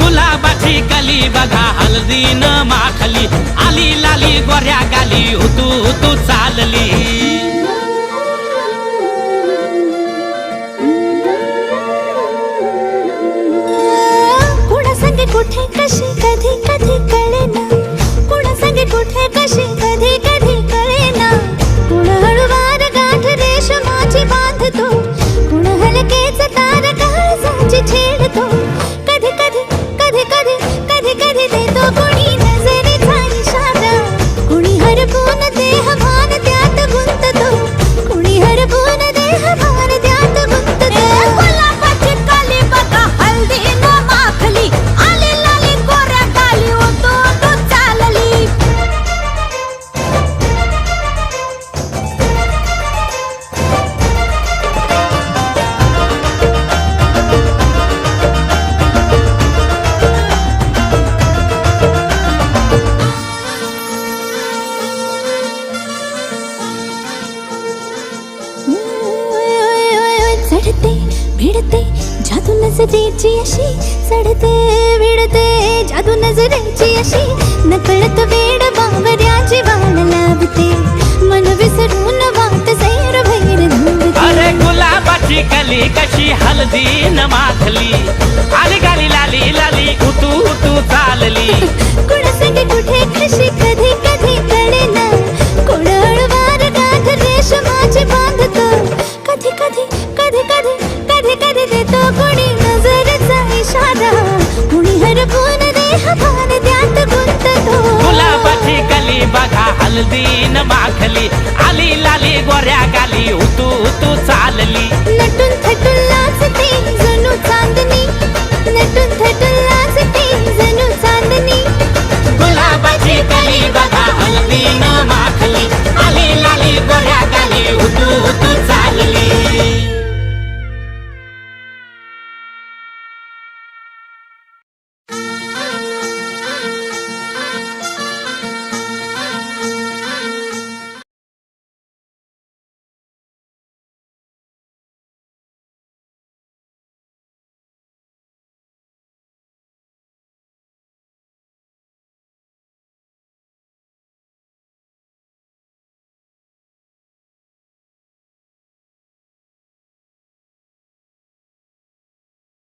गुलाबाची कली बघा हल्दी न माखली आली लाली गोऱ्या गाली भिडते जादू नजरेची अशी चढते विडते जादू नजरेची अशी. नकळत वेड बावऱ्या जीवान लाभते मन विसरून वाट सैर भैर अरे गुलाबाची कली कशी हलदी न माखली? दिन माखली आली लाली गोऱ्या गाली उतू तू चालली. नटून गुलाबाची कली बघा हलदी ना